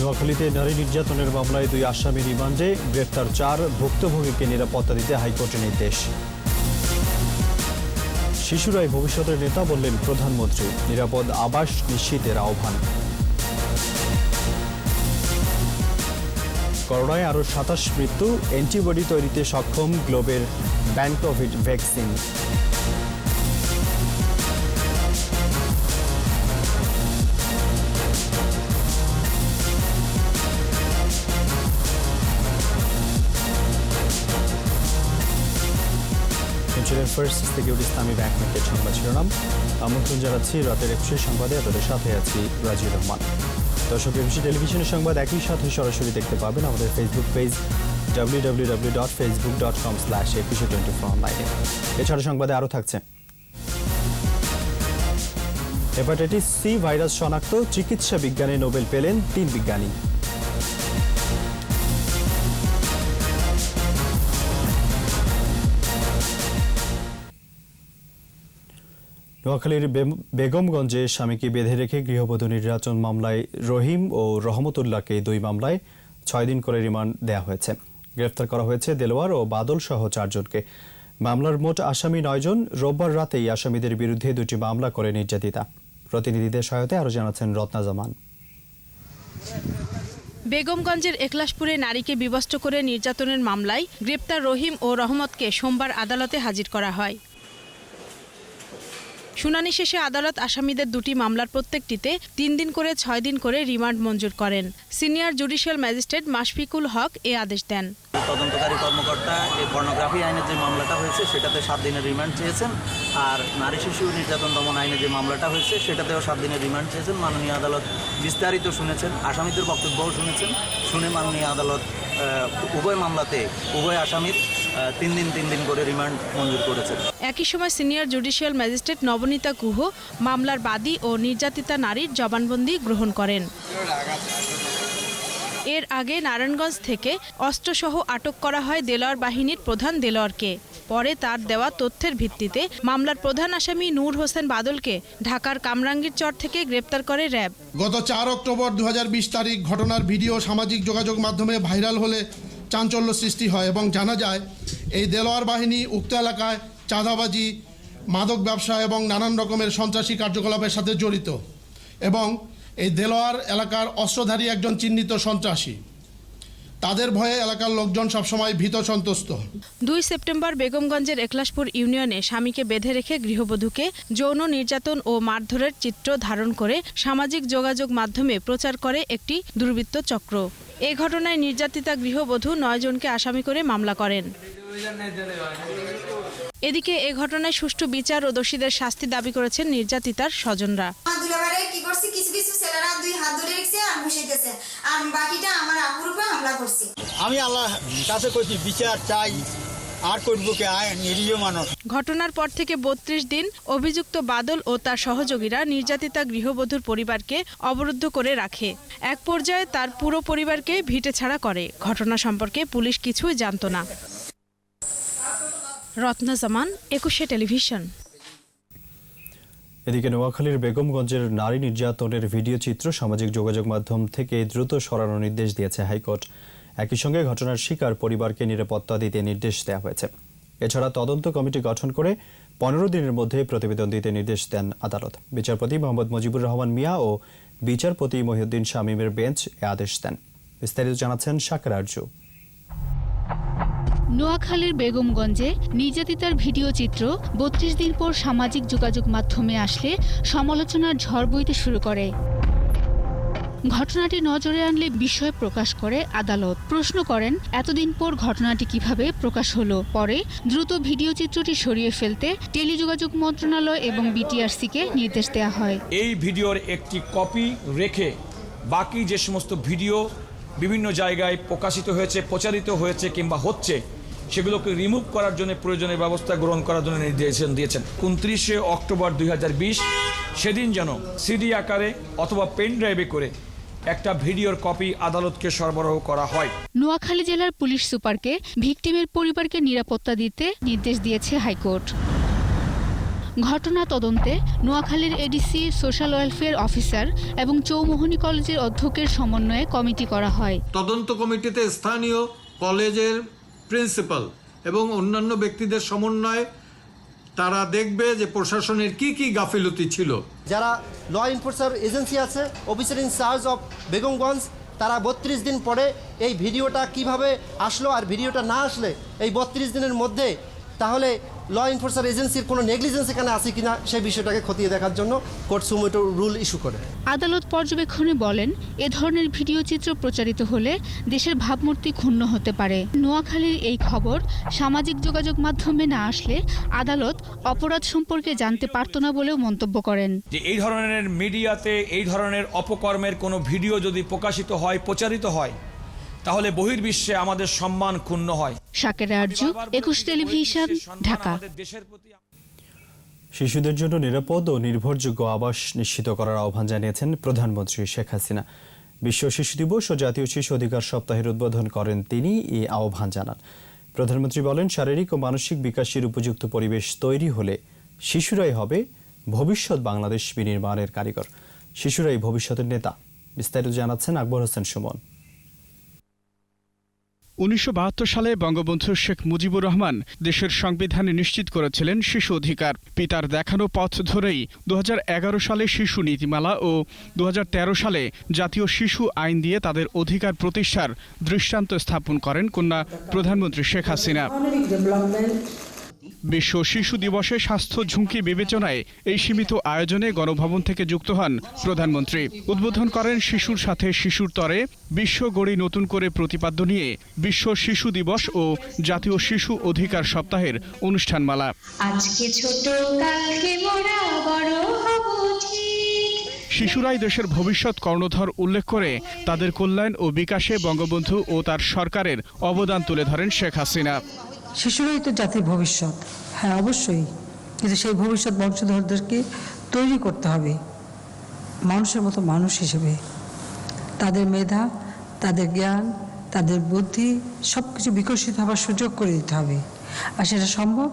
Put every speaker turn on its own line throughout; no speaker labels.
নোয়াখালীতে নারী নির্যাতনের মামলায় দুই আসামি রিমান্ডে গ্রেফতার চার ভুক্তভোগীকে নিরাপত্তা দিতে হাইকোর্টের নির্দেশ শিশুরাই ভবিষ্যতের নেতা বললেন প্রধানমন্ত্রী নিরাপদ আবাস নিশ্চিতের আহ্বান করোনায় আরও সাতাশ মৃত্যু অ্যান্টিবডি তৈরিতে সক্ষম গ্লোবের ব্যাংকোভিড ভ্যাকসিন শিলচরের ফার্স্ট সিকিউরিটি ইসলামী ব্যাংক নেটের সংবাদ শিরোনাম আমন্ত্রণ জানাচ্ছি রাতের একুশে সংবাদে তাদের সাথে আছি রাজিউর রহমান দর্শক এবিসি টেলিভিশনের সংবাদ একই সাথে সরাসরি দেখতে পাবেন আমাদের Facebook page W W W dot Facebook dot com slash Ekushey twenty four অনলাইনে এছাড়া সংবাদে আরও থাকছে হেপাটাইটিস সি ভাইরাস শনাক্ত চিকিৎসা বিজ্ঞানে নোবেল পেলেন তিন বিজ্ঞানী নোয়াখালীর বেগমগঞ্জে স্বামীকে বেঁধে রেখে গৃহবধূ নির্যাতন মামলায় রহিম ও রহমতুল্লাহকে দুই মামলায় ছয় দিন করে রিমান্ড দেওয়া হয়েছে গ্রেফতার করা হয়েছে দেলোয়ার ও বাদল সহ চারজনকে মামলার মোট আসামি নয়জন রোববার রাতেই আসামিদের বিরুদ্ধে দুটি মামলা করে নির্যাতিতা প্রতিনিধিদের সহায়তায় আরও জানাচ্ছেন রত্না জামান
বেগমগঞ্জের একলাশপুরে নারীকে বিবস্ত্র করে নির্যাতনের মামলায় গ্রেপ্তার রহিম ও রহমতকে সোমবার আদালতে হাজির করা হয় শুনানি শেষে আদালত আসামিদের দুটি মামলার প্রত্যেকটিতে তিন দিন করে ছয় দিন করে রিমান্ড মঞ্জুর করেন senior judicial magistrate Mashfiqul Haque এ আদেশ দেন
তদন্তকারী কর্মকর্তা এই পর্নোগ্রাফি আইনের যে মামলাটা হয়েছে সেটাতে সাত দিনের রিমান্ড চেয়েছেন আর নারী শিশু নির্যাতন দমন আইনে যে মামলাটা হয়েছে সেটাতেও সাত দিনের রিমান্ড চেয়েছেন মাননীয় আদালত বিস্তারিত শুনেছেন আসামিদের বক্তব্যও শুনেছেন শুনে মাননীয় আদালত উভয় মামলাতে উভয় আসামির তিন দিন তিন দিন করে রিমান্ড মঞ্জুর করেছে
একই সময় সিনিয়র জুডিশিয়াল ম্যাজিস্ট্রেট নবনীতা কুহ মামলার বাদী ও নির্যাতিতা নারীর জবানবন্দি গ্রহণ করেন এর আগে নারায়ণগঞ্জ থেকে অস্ত্রসহ আটক করা হয় দেলোয়ার বাহিনীর প্রধান দেলোয়ারকে পরে তার দেওয়া তথ্যের ভিত্তিতে মামলার প্রধান আসামি নূর হোসেন বাদলকে ঢাকার কামরাঙ্গীর চর থেকে গ্রেপ্তার করে র্যাব
গত চার অক্টোবর দু তারিখ ঘটনার ভিডিও সামাজিক যোগাযোগ মাধ্যমে ভাইরাল হলে চাঞ্চল্য সৃষ্টি হয় এবং জানা যায় এই দেলোয়ার বাহিনী উক্ত এলাকায় চাঁদাবাজি মাদক ব্যবসা এবং নানান রকমের সন্ত্রাসী কার্যকলাপের সাথে জড়িত এবং এই দেলোয়ার এলাকার অস্ত্রধারী একজন চিহ্নিত সন্ত্রাসী তাদের ভয়ে এলাকার লোকজন সবসময় ভীত সন্তুষ্ট
দুই সেপ্টেম্বর বেগমগঞ্জের একলাশপুর ইউনিয়নে স্বামীকে বেঁধে রেখে গৃহবধূকে যৌন নির্যাতন ও মারধরের চিত্র ধারণ করে সামাজিক যোগাযোগ মাধ্যমে প্রচার করে একটি দুর্বৃত্ত চক্র এ ঘটনায় নির্যাতিতা গৃহবধূ নয়জনকে আসামি করে মামলা করেন এদিকে এ ঘটনায় সুষ্ঠু বিচার ও দোষীদের শাস্তি দাবি করেছেন নির্যাতিতার স্বজনরা
আমি আল্লাহ কাছে কইছি বিচার চাই আর করবো কে আয় নিরীহ মানুষ
ঘটনার পর থেকে বত্রিশ দিন অভিযুক্ত বাদল ও তার সহযোগীরা নির্যাতিতা গৃহবধূর পরিবারকে অবরুদ্ধ করে রাখে এক পর্যায়ে তার পুরো পরিবারকে ভিটে ছাড়া করে ঘটনা সম্পর্কে পুলিশ কিছুই জানত না রত্না জামান একুশে টেলিভিশন
এদিকে নোয়াখালীর বেগমগঞ্জের নারী নির্যাতনের ভিডিও চিত্র সামাজিক যোগাযোগ মাধ্যম থেকে দ্রুত সরানোর নির্দেশ দিয়েছে হাইকোর্ট একই সঙ্গে ঘটনার শিকার পরিবারকে নিরাপত্তা দিতে নির্দেশ দেওয়া হয়েছে এছাড়া তদন্ত কমিটি গঠন করে পনেরো দিনের মধ্যে প্রতিবেদন দিতে নির্দেশ দেন আদালত বিচারপতি মোহাম্মদ মুজিবুর রহমান মিয়া ও বিচারপতি মহিউদ্দিন শামীমের বেঞ্চ এ আদেশ দেন বিস্তারিত জানাচ্ছেন সাকর
নোয়াখালীর বেগমগঞ্জে নির্যাতিতার ভিডিও চিত্র বত্রিশ দিন পর সামাজিক যোগাযোগ মাধ্যমে আসলে সমালোচনার ঝড় বইতে শুরু করে ঘটনাটি নজরে আনলে বিষয় প্রকাশ করে আদালত প্রশ্ন করেন এতদিন পর ঘটনাটি কিভাবে প্রকাশ হলো পরে দ্রুত ভিডিও চিত্রটি সরিয়ে ফেলতে টেলিযোগাযোগ মন্ত্রণালয় এবং বিটিআরসিকে নির্দেশ দেওয়া হয়
এই ভিডিওর একটি কপি রেখে বাকি যে সমস্ত ভিডিও বিভিন্ন জায়গায় প্রকাশিত হয়েছে প্রচারিত হয়েছে কিংবা হচ্ছে সেগুলোকে রিমুভ করার জন্য প্রয়োজনীয় ব্যবস্থা গ্রহণ করার জন্য নির্দেশন দিয়েছেন উনত্রিশে অক্টোবর দুই সেদিন যেন সিডি আকারে অথবা পেন ড্রাইভে করে একটা ভিডিওর কপি আদালতকে সরবরাহ করা হয়
নোয়াখালী জেলার পুলিশ সুপারকে ভিকটিমের পরিবারকে নিরাপত্তা দিতে নির্দেশ দিয়েছে হাইকোর্ট ঘটনা তদন্তে নোয়াখালীর এডিসি সোশ্যাল ওয়েলফেয়ার অফিসার এবং চৌমোহনী কলেজের অধ্যক্ষের সমন্বয়ে কমিটি করা হয়
তদন্ত কমিটিতে স্থানীয় কলেজের প্রিন্সিপাল এবং অন্যান্য ব্যক্তিদের সমন্বয়ে তারা দেখবে যে প্রশাসনের কি কি গাফিলতি ছিল
যারা ল এনফোর্সার এজেন্সি আছে অফিসার চার্জ অফ বেগমগঞ্জ তারা বত্রিশ দিন পরে এই ভিডিওটা কিভাবে আসলো আর ভিডিওটা না আসলে এই বত্রিশ দিনের মধ্যে তাহলে ল এনফোর্সার এজেন্সির কোনো নেগলিজেন্স এখানে আছে কিনা সেই বিষয়টাকে খতিয়ে দেখার জন্য কোর্ট সুমোটো রুল ইস্যু করে
আদালত পর্যবেক্ষণে বলেন এ ধরনের ভিডিও চিত্র প্রচারিত হলে দেশের ভাবমূর্তি ক্ষুণ্ণ হতে পারে নোয়াখালীর এই খবর সামাজিক যোগাযোগ মাধ্যমে না আসলে আদালত অপরাধ সম্পর্কে জানতে পারত না বলেও মন্তব্য করেন
যে এই ধরনের মিডিয়াতে এই ধরনের অপকর্মের কোনো ভিডিও যদি প্রকাশিত হয় প্রচারিত হয় তাহলে বহির্বিশ্বে আমাদের সম্মান ক্ষুণ্ণ হয়
সাকেরা আরজু একুশ টেলিভিশন ঢাকা
শিশুদের জন্য নিরাপদ ও নির্ভরযোগ্য আবাস নিশ্চিত করার আহ্বান জানিয়েছেন প্রধানমন্ত্রী শেখ হাসিনা বিশ্ব শিশু দিবস ও জাতীয় শিশু অধিকার সপ্তাহের উদ্বোধন করেন তিনি এ আহ্বান জানান প্রধানমন্ত্রী বলেন শারীরিক ও মানসিক বিকাশের উপযুক্ত পরিবেশ তৈরি হলে শিশুরাই হবে ভবিষ্যৎ বাংলাদেশ বিনির্মাণের কারিগর শিশুরাই ভবিষ্যতের নেতা বিস্তারিত জানাচ্ছেন আকবর হোসেন সুমন
উনিশশো সালে বঙ্গবন্ধু শেখ মুজিবুর রহমান দেশের সংবিধানে নিশ্চিত করেছিলেন শিশু অধিকার পিতার দেখানো পথ ধরেই দু সালে শিশু নীতিমালা ও দু সালে জাতীয় শিশু আইন দিয়ে তাদের অধিকার প্রতিষ্ঠার দৃষ্টান্ত স্থাপন করেন কন্যা প্রধানমন্ত্রী শেখ হাসিনা বিশ্ব শিশু দিবসে স্বাস্থ্য ঝুঁকি বিবেচনায় এই সীমিত আয়োজনে গণভবন থেকে যুক্ত হন প্রধানমন্ত্রী উদ্বোধন করেন শিশুর সাথে শিশুর তরে বিশ্ব গড়ি নতুন করে প্রতিপাদ্য নিয়ে বিশ্ব শিশু দিবস ও জাতীয় শিশু অধিকার সপ্তাহের অনুষ্ঠানমালা
আজকে ছোট কালকে
শিশুরাই দেশের ভবিষ্যৎ কর্ণধর উল্লেখ করে তাদের কল্যাণ ও বিকাশে বঙ্গবন্ধু ও তার সরকারের অবদান তুলে ধরেন শেখ হাসিনা
শিশুরাই তো জাতির ভবিষ্যৎ হ্যাঁ অবশ্যই কিন্তু সেই ভবিষ্যৎ বংশধরদেরকে তৈরি করতে হবে মানুষের মতো মানুষ হিসেবে তাদের মেধা তাদের জ্ঞান তাদের বুদ্ধি সব কিছু বিকশিত হওয়ার সুযোগ করে দিতে হবে আর সেটা সম্ভব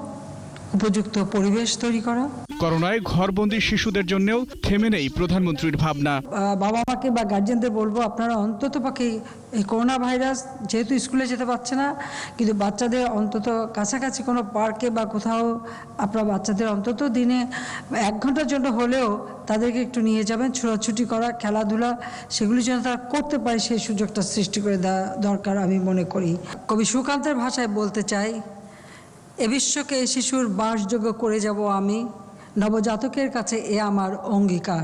উপযুক্ত পরিবেশ তৈরি করা
করোনায় ঘরবন্দি শিশুদের জন্যও থেমে নেই প্রধানমন্ত্রীর ভাবনা
বাবা মাকে বা গার্জেনদের বলবো আপনারা অন্তত পাখি এই করোনা ভাইরাস যেহেতু স্কুলে যেতে পারছে না কিন্তু বাচ্চাদের অন্তত কাছাকাছি কোনো পার্কে বা কোথাও আপনার বাচ্চাদের অন্তত দিনে এক ঘন্টার জন্য হলেও তাদেরকে একটু নিয়ে যাবেন ছোটাছুটি করা খেলাধুলা সেগুলি যেন তারা করতে পারে সেই সুযোগটা সৃষ্টি করে দেওয়া দরকার আমি মনে করি কবি সুকান্তের ভাষায় বলতে চাই এ বিশ্বকে শিশুর বাসযোগ্য করে যাব আমি নবজাতকের কাছে এ আমার অঙ্গীকার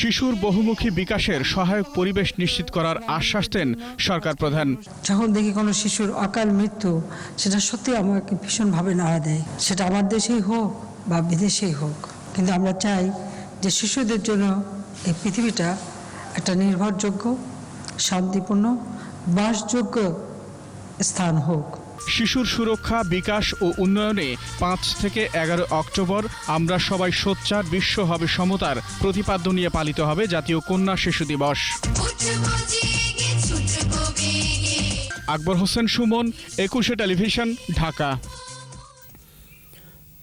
শিশুর বহুমুখী বিকাশের সহায়ক পরিবেশ নিশ্চিত করার আশ্বাস দেন সরকার প্রধান
যখন দেখি কোনো শিশুর অকাল মৃত্যু সেটা সত্যি আমাকে ভীষণভাবে নাড়া দেয় সেটা আমার দেশেই হোক বা বিদেশেই হোক কিন্তু আমরা চাই যে শিশুদের জন্য এই পৃথিবীটা একটা নির্ভরযোগ্য শান্তিপূর্ণ বাসযোগ্য স্থান হোক
শিশুর সুরক্ষা বিকাশ ও উন্নয়নে পাঁচ থেকে এগারো অক্টোবর আমরা সবাই সোচ্চার বিশ্ব হবে সমতার প্রতিপাদ্য নিয়ে পালিত হবে জাতীয় কন্যা শিশু দিবস আকবর হোসেন সুমন একুশে টেলিভিশন ঢাকা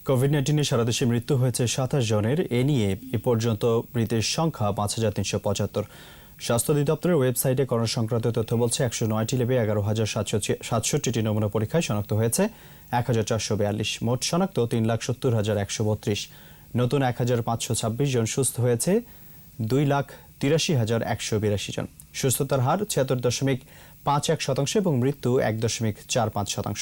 কোভিড নাইন্টিনে সারা দেশে মৃত্যু হয়েছে সাতাশ জনের এ নিয়ে এ পর্যন্ত মৃতের সংখ্যা পাঁচ হাজার তিনশো পঁচাত্তর স্বাস্থ্য অধিদপ্তরের ওয়েবসাইটে করোনা সংক্রান্ত তথ্য বলছে একশো নয়টি লেবে এগারো হাজার সাতশো সাতষট্টিটি নমুনা পরীক্ষায় শনাক্ত হয়েছে এক হাজার চারশো বিয়াল্লিশ মোট শনাক্ত তিন লাখ সত্তর হাজার একশো বত্রিশ নতুন এক হাজার পাঁচশো ছাব্বিশ জন সুস্থ হয়েছে দুই লাখ তিরাশি হাজার একশো বিরাশি জন সুস্থতার হার ছিয়াত্তর দশমিক পাঁচ এক শতাংশ এবং মৃত্যু এক দশমিক চার পাঁচ শতাংশ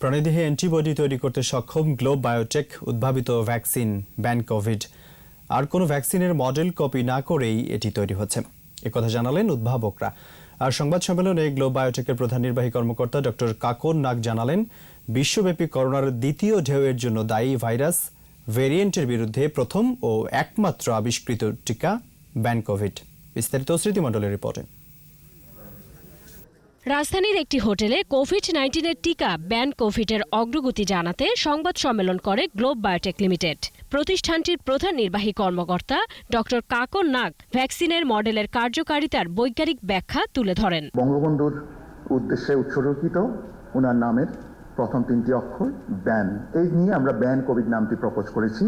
প্রাণীদেহে অ্যান্টিবডি তৈরি করতে সক্ষম গ্লোব বায়োটেক উদ্ভাবিত ভ্যাকসিন ব্যান কোভিড আর কোনো ভ্যাকসিনের মডেল কপি না করেই এটি তৈরি হচ্ছে একথা জানালেন উদ্ভাবকরা আর সংবাদ সম্মেলনে গ্লোব বায়োটেকের প্রধান নির্বাহী কর্মকর্তা ডক্টর কাকর নাগ জানালেন বিশ্বব্যাপী করোনার দ্বিতীয় ঢেউয়ের জন্য দায়ী ভাইরাস ভেরিয়েন্টের বিরুদ্ধে প্রথম ও একমাত্র আবিষ্কৃত টিকা ব্যানকোভিড বিস্তারিত স্মৃতিমণ্ডলের রিপোর্টে
রাজধানীর একটি হোটেলে কোভিড নাইন্টিনের টিকা ব্যান কোভিডের অগ্রগতি জানাতে সংবাদ সম্মেলন করে গ্লোব বায়োটেক লিমিটেড প্রতিষ্ঠানটির প্রধান নির্বাহী কর্মকর্তা ড কাকর নাগ ভ্যাকসিনের মডেলের কার্যকারিতার বৈজ্ঞানিক ব্যাখ্যা তুলে ধরেন
বঙ্গবন্ধুর উদ্দেশ্যে উৎসর্গিত ওনার নামের প্রথম তিনটি অক্ষর ব্যান এই নিয়ে আমরা ব্যান কোভিড নামটি প্রপোজ করেছি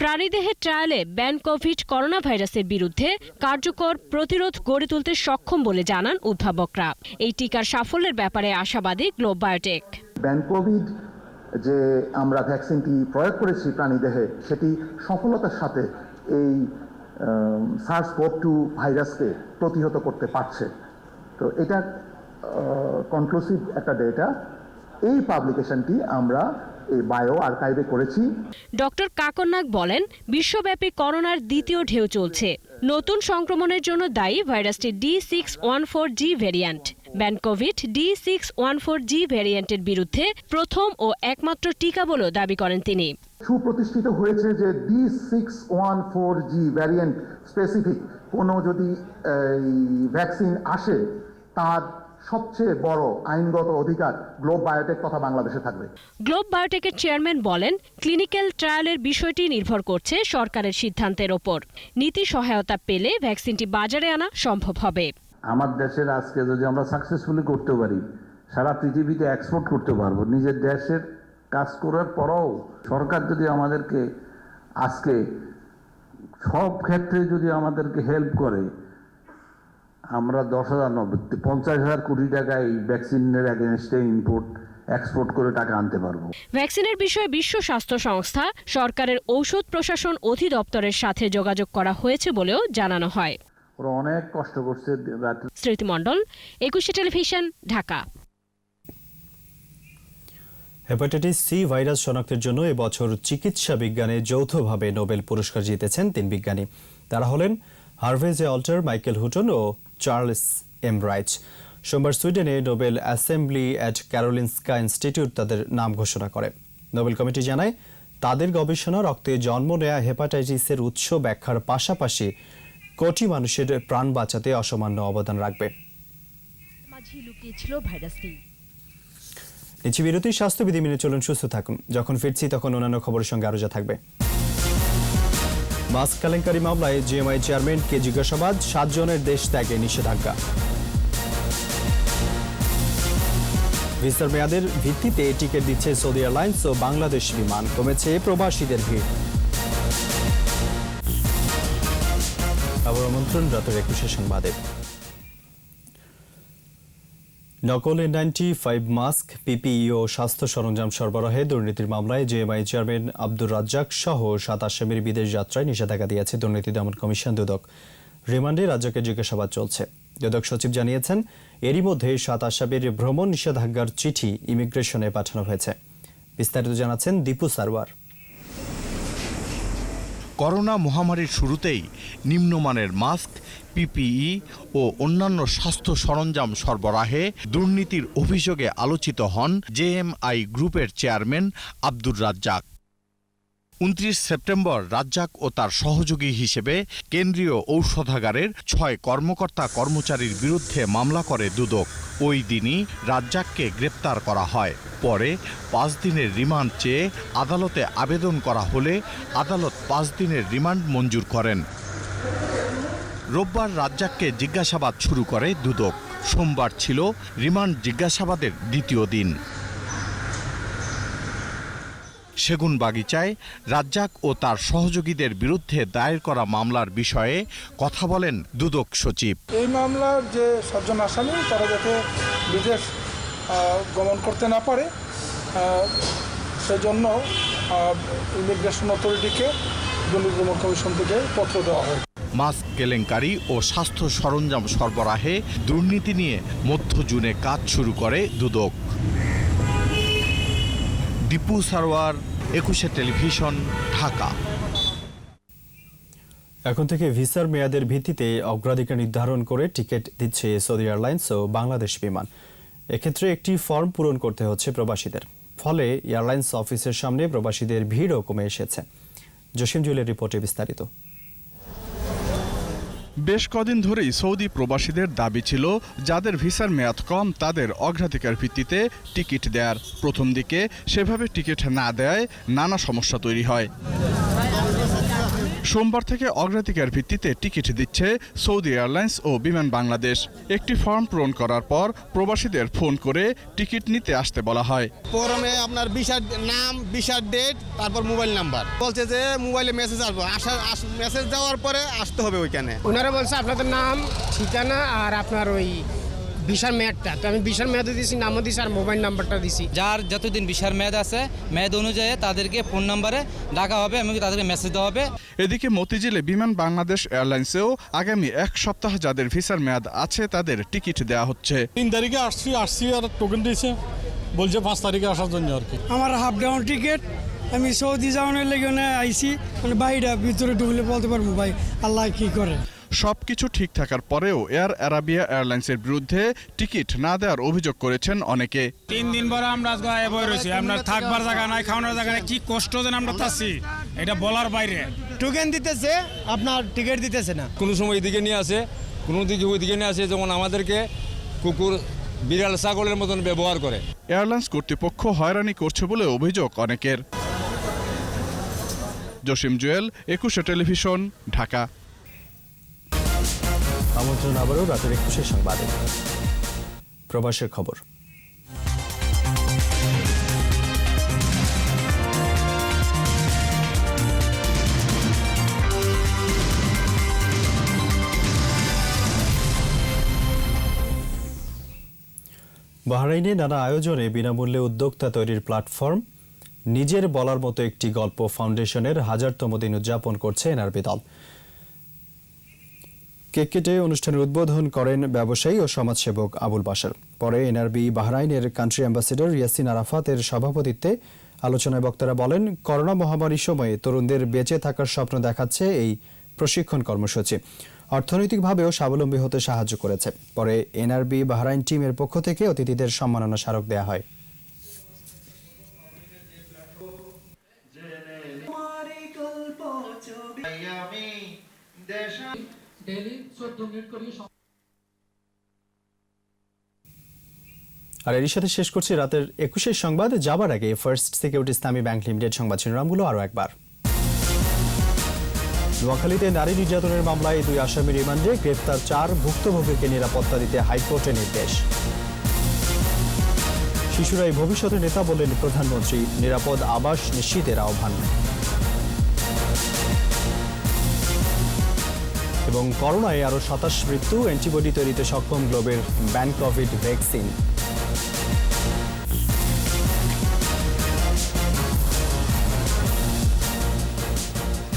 প্রাণীদেহের ট্রায়ালে ব্যান কোভিড করোনা ভাইরাসের বিরুদ্ধে কার্যকর প্রতিরোধ গড়ে তুলতে সক্ষম বলে জানান উদ্ভাবকরা এই টিকার সাফল্যের ব্যাপারে আশাবাদী গ্লোব বায়োটেক
ব্যান কোভিড যে আমরা ভ্যাকসিনটি প্রয়োগ করেছি প্রাণী দেহে সেটি সফলতার সাথে এই সার্স কোভ টু ভাইরাসকে প্রতিহত করতে পারছে তো এটা কনক্লুসিভ একটা ডেটা এই পাবলিকেশনটি আমরা এই বায়ো আর্কাইভে করেছি
ডক্টর কাকরনাক বলেন বিশ্বব্যাপী করোনার দ্বিতীয় ঢেউ চলছে নতুন সংক্রমণের জন্য দায়ী ভাইরাসটি D six one four G variant Bancovid D six one four G ভ্যারিয়েন্টের বিরুদ্ধে প্রথম ও একমাত্র টিকা বলেও দাবি করেন তিনি
সুপ্রতিষ্ঠিত হয়েছে যে D six one four G variant specific কোনো যদি ভ্যাকসিন আসে তার সবচেয়ে বড় আইনগত অধিকার গ্লোব বায়োটেক তথা বাংলাদেশে থাকবে
গ্লোব বায়োটেকের চেয়ারম্যান বলেন ক্লিনিক্যাল ট্রায়ালের বিষয়টি নির্ভর করছে সরকারের সিদ্ধান্তের ওপর নীতি সহায়তা পেলে ভ্যাকসিনটি বাজারে আনা সম্ভব হবে
আমার দেশের আজকে যদি আমরা সাকসেসফুলি করতে পারি সারা পৃথিবীতে এক্সপোর্ট করতে পারবো নিজের দেশের কাজ করার পরেও সরকার যদি আমাদেরকে আজকে সব ক্ষেত্রে যদি আমাদেরকে হেল্প করে আমরা দশ হাজার নব্বই পঞ্চাশ হাজার কোটি টাকায় ভ্যাকসিনের অ্যাগেনস্টে ইম্পোর্ট এক্সপোর্ট করে টাকা আনতে পারবো
ভ্যাকসিনের বিষয়ে বিশ্ব স্বাস্থ্য সংস্থা সরকারের ঔষধ প্রশাসন অধিদপ্তরের সাথে যোগাযোগ করা হয়েছে বলেও জানানো হয়
ওরা অনেক কষ্ট করছে
স্মৃতিমণ্ডল Ekushey television Dhaka
hepatitis C virus শনাক্তের জন্য এবছর চিকিৎসা বিজ্ঞানে যৌথভাবে নোবেল পুরস্কার জিতেছেন তিন বিজ্ঞানী তারা হলেন Harvey J Alter Michael Houghton ও চার্লস এম রাইচ সোমবার সুইডেনে Nobel Assembly at Karolinska Institute তাদের নাম ঘোষণা করে নোবেল কমিটি জানায় তাদের গবেষণা রক্তে জন্ম নেয়া হেপাটাইটিসের উৎস ব্যাখ্যার পাশাপাশি কোটি মানুষের প্রাণ বাঁচাতে অসামান্য অবদান রাখবে নিচে বিরতি স্বাস্থ্যবিধি মেনে চলুন সুস্থ থাকুন যখন ফিরছি তখন অন্যান্য খবরের সঙ্গে আরো যা থাকবে মাস্ক কেলেঙ্কারি মামলায় জিএমআই চেয়ারম্যান কে জিজ্ঞাসাবাদ সাতজনের দেশ ত্যাগে নিষেধাজ্ঞা ভিসার মেয়াদের ভিত্তিতে টিকিট দিচ্ছে সৌদি এয়ারলাইন্স ও বাংলাদেশ বিমান কমেছে প্রবাসীদের ভিড় খবর আমন্ত্রণ রাতের একুশে সংবাদে নকল নকলে নাইনটি ফাইভ মাস্ক পিপিই ও স্বাস্থ্য সরঞ্জাম সরবরাহে দুর্নীতির মামলায় জেএমআই চেয়ারম্যান আব্দুর রাজ্জাক সহ সাত আসামির বিদেশ যাত্রায় নিষেধাজ্ঞা দিয়েছে দুর্নীতি দমন কমিশন দুদক রিমান্ডে রাজ্জাকের জিজ্ঞাসাবাদ চলছে দুদক সচিব জানিয়েছেন এরই মধ্যে সাত আসামির ভ্রমণ নিষেধাজ্ঞার চিঠি ইমিগ্রেশনে পাঠানো হয়েছে বিস্তারিত জানাচ্ছেন দীপু সারওয়ার
করোনা মহামারীর শুরুতেই নিম্নমানের মাস্ক পিপিই ও অন্যান্য স্বাস্থ্য সরঞ্জাম সরবরাহে দুর্নীতির অভিযোগে আলোচিত হন জেএমআই গ্রুপের চেয়ারম্যান আব্দুর রাজ্জাক উনত্রিশ সেপ্টেম্বর রাজ্জাক ও তার সহযোগী হিসেবে কেন্দ্রীয় ঔষধাগারের ছয় কর্মকর্তা কর্মচারীর বিরুদ্ধে মামলা করে দুদক ওই দিনই রাজ্জাককে গ্রেপ্তার করা হয় পরে পাঁচ দিনের রিমান্ড চেয়ে আদালতে আবেদন করা হলে আদালত পাঁচ দিনের রিমান্ড মঞ্জুর করেন রোববার রাজ্জাককে জিজ্ঞাসাবাদ শুরু করে দুদক সোমবার ছিল রিমান্ড জিজ্ঞাসাবাদের দ্বিতীয় দিন সেগুন বাগিচায় রাজ্জাক ও তার সহযোগীদের বিরুদ্ধে দায়ের করা মামলার বিষয়ে কথা বলেন দুদক সচিব
এই মামলার যে সজ্জন আসামি তারা যাতে বিদেশ গমন করতে না পারে সেজন্য ইমিগ্রেশন অথরিটিকে দুর্নীতিদমন কমিশন থেকে পত্র দেওয়া হয়
মাস্ক কেলেঙ্কারি ও স্বাস্থ্য সরঞ্জাম সরবরাহে দুর্নীতি নিয়ে মধ্য জুনে কাজ শুরু করে দুদক দীপু সারোয়ার একুশে টেলিভিশন ঢাকা
এখন থেকে ভিসার মেয়াদের ভিত্তিতে অগ্রাধিকার নির্ধারণ করে টিকিট দিচ্ছে সৌদি এয়ারলাইন্স ও বাংলাদেশ বিমান এক্ষেত্রে একটি ফর্ম পূরণ করতে হচ্ছে প্রবাসীদের ফলে এয়ারলাইন্স অফিসের সামনে প্রবাসীদের ভিড়ও কমে এসেছে জসিম জুয়েলের রিপোর্টে বিস্তারিত
বেশ কদিন ধরেই সৌদি প্রবাসীদের দাবি ছিল যাদের ভিসার মেয়াদ কম তাদের অগ্রাধিকার ভিত্তিতে টিকিট দেয়ার প্রথম দিকে সেভাবে টিকিট না দেয় নানা সমস্যা তৈরি হয় সোমবার থেকে অগ্রাধিকার ভিত্তিতে টিকিট দিচ্ছে সৌদি এয়ারলাইন্স ও বিমান বাংলাদেশ একটি ফর্ম পূরণ করার পর প্রবাসীদের ফোন করে টিকিট নিতে আসতে বলা হয়
ফর্মে আপনার ভিসার নাম ভিসার ডেট তারপর মোবাইল নাম্বার বলছে যে মোবাইলে মেসেজ আসবো আসার মেসেজ যাওয়ার পরে আসতে হবে ওইখানে
ওনারা বলছে আপনাদের নাম ঠিকানা আর আপনার ওই ভিসার মেয়াদটা তো আমি ভিসার মেয়াদে দিছি নামও দিছি আর মোবাইল নাম্বারটা দিয়েছি
যার যতদিন ভিসার মেয়াদ আছে মেয়াদ অনুযায়ী তাদেরকে ফোন নাম্বারে ডাকা হবে এবং তাদেরকে মেসেজ দেওয়া হবে
এদিকে মতিঝিলে বিমান বাংলাদেশ এয়ারলাইন্সেও আগামী এক সপ্তাহ যাদের ভিসার মেয়াদ আছে তাদের টিকিট দেওয়া হচ্ছে
তিন তারিখে আসছি আসছি আর টোকেন দিয়েছে বলছে পাঁচ তারিখে আসার জন্য আর কি আমার হাফ ডাউন টিকিট আমি সৌদি যাওয়ানোর লেগে আইসি মানে বাইরে ভিতরে ঢুকলে বলতে পারবো ভাই আল্লাহ কি করে
সব কিছু ঠিক থাকার পরেও এয়ার অ্যারাবিয়া এয়ারলাইন্সের বিরুদ্ধে টিকিট না দেওয়ার অভিযোগ করেছেন অনেকে
তিন দিন পরে আমরা বই রয়েছি আমরা থাকবার জায়গা নাই খাওয়ানোর জায়গা নাই কি কষ্ট যেন আমরা থাকছি এটা বলার বাইরে
টোকেন দিতেছে আপনার টিকিট দিতেছে না
কোনো সময় এদিকে নিয়ে আসে কোনো দিকে ওইদিকে নিয়ে আসে যেমন আমাদেরকে কুকুর বিড়াল ছাগলের মতন ব্যবহার করে
এয়ারলাইন্স কর্তৃপক্ষ হয়রানি করছে বলে অভিযোগ অনেকের জসিম জুয়েল একুশে টেলিভিশন ঢাকা
আমন্ত্রণ আবারও রাতের একুশের সংবাদে প্রবাসের খবর বাহরাইনে নানা আয়োজনে বিনামূল্যে উদ্যোক্তা তৈরির প্ল্যাটফর্ম নিজের বলার মতো একটি গল্প ফাউন্ডেশনের হাজারতম দিন উদযাপন করছে এনআরবি দল কেক কেটে অনুষ্ঠানের উদ্বোধন করেন ব্যবসায়ী ও সমাজসেবক আবুল বাসার পরে এনআরবি বাহরাইনের কান্ট্রি অ্যাম্বাসেডর ইয়াসিন আরাফাতের সভাপতিত্বে আলোচনায় বক্তারা বলেন করোনা মহামারীর সময়ে তরুণদের বেঁচে থাকার স্বপ্ন দেখাচ্ছে এই প্রশিক্ষণ কর্মসূচি অর্থনৈতিকভাবেও স্বাবলম্বী হতে সাহায্য করেছে পরে এনআরবি বাহরাইন টিমের পক্ষ থেকে অতিথিদের সম্মাননা স্মারক দেয়া হয় দেশ আর এর সাথে শেষ করছি রাতের একুশের সংবাদ যাবার আগে first security Islami bank limited সংবাদ শিরোনামগুলো আরও একবার নোয়াখালীতে নারী নির্যাতনের মামলায় দুই আসামি রিমান্ডে গ্রেপ্তার চার ভুক্তভোগীকে নিরাপত্তা দিতে হাইকোর্টের নির্দেশ শিশুরাই ভবিষ্যতের নেতা বললেন প্রধানমন্ত্রী নিরাপদ আবাস নিশ্চিতের আহ্বান এবং করোনায় আরও সাতাশ মৃত্যু অ্যান্টিবডি তৈরিতে সক্ষম গ্লোবের ব্যান কোভিড ভ্যাকসিন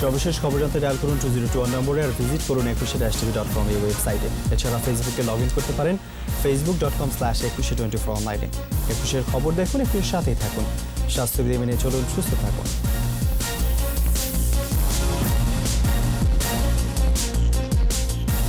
সর্বশেষ খবর জানতে ডায়াল করুন টু জিরো টু ওয়ান নম্বরে আর ভিজিট করুন একুশে ড্যাশ টিভি ডট কম এই ওয়েবসাইটে এছাড়া ফেসবুকে লগ ইন করতে পারেন Facebook dot com slash Ekushey twenty four অনলাইনে একুশের খবর দেখুন একুশের সাথেই থাকুন স্বাস্থ্যবিধি মেনে চলুন সুস্থ থাকুন